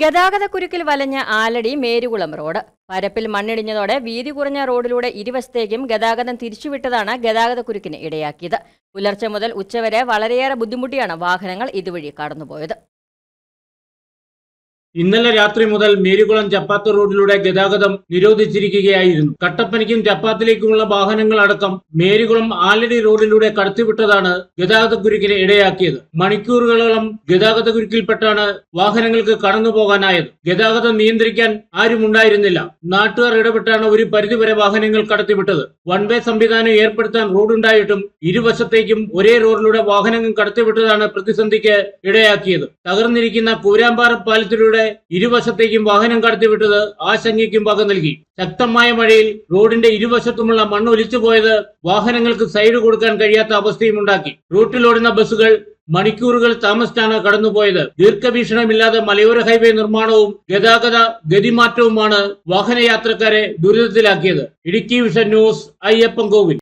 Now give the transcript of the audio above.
ഗതാഗതക്കുരുക്കിൽ വലഞ്ഞ Aladi Merukulam road. പരപ്പിൽ മണ്ണിടിഞ്ഞതോടെ വീതി കുറഞ്ഞ റോഡിലൂടെ ഇരുവശത്തേക്കും ഗതാഗതം തിരിച്ചുവിട്ടതാണ് ഗതാഗത കുരുക്കിന് ഇടയാക്കിയത്. പുലർച്ചെ മുതൽ ഉച്ചവരെ വളരെയേറെ ബുദ്ധിമുട്ടിയാണ് വാഹനങ്ങൾ ഇതുവഴി കടന്നുപോയത്. ഇന്നലെ രാത്രി മുതൽ മേരികുളം ചപ്പാത്ത് റോഡിലൂടെ ഗതാഗതം നിരോധിച്ചിരിക്കുകയായിരുന്നു. കട്ടപ്പനയ്ക്കും ചപ്പാത്തിലേക്കുമുള്ള വാഹനങ്ങൾ അടക്കം മേരികുളം ആലടി റോഡിലൂടെ കടത്തിവിട്ടതാണ് ഗതാഗതക്കുരുക്കിന് ഇടയാക്കിയത്. മണിക്കൂറുകളോളം ഗതാഗതക്കുരുക്കിൽപ്പെട്ടാണ് വാഹനങ്ങൾക്ക് കടന്നു പോകാനായത് ഗതാഗതം നിയന്ത്രിക്കാൻ ആരും ഉണ്ടായിരുന്നില്ല നാട്ടുകാർ ഇടപെട്ടാണ് ഒരു പരിധിവരെ വാഹനങ്ങൾ കടത്തിവിട്ടത്. വൺ വേ സംവിധാനം ഏർപ്പെടുത്താൻ റോഡുണ്ടായിട്ടും ഇരുവശത്തേക്കും ഒരേ റോഡിലൂടെ വാഹനങ്ങൾ കടത്തിവിട്ടതാണ് പ്രതിസന്ധിക്ക് ഇടയാക്കിയത്. തകർന്നിരിക്കുന്ന കൂരാമ്പാറ പാലത്തിലൂടെ ഇരുവശത്തേക്കും വാഹനം കടത്തിവിട്ടത് ആശങ്കയ്ക്കും വക നൽകി. ശക്തമായ മഴയിൽ റോഡിന്റെ ഇരുവശത്തുമുള്ള മണ്ണ് ഒലിച്ചു പോയത് വാഹനങ്ങൾക്ക് സൈഡ് കൊടുക്കാൻ കഴിയാത്ത അവസ്ഥയും ഉണ്ടാക്കി. റൂട്ടിലോടുന്ന ബസ്സുകൾ മണിക്കൂറുകൾ താമസിച്ചാണ് കടന്നുപോയത്. ദീർഘവീക്ഷണമില്ലാതെ മലയോര ഹൈവേ നിർമ്മാണവും ഗതാഗത ഗതിമാറ്റവുമാണ് വാഹനയാത്രക്കാരെ ദുരിതത്തിലാക്കിയത്. Idukki vision news Ayyappan Kovil.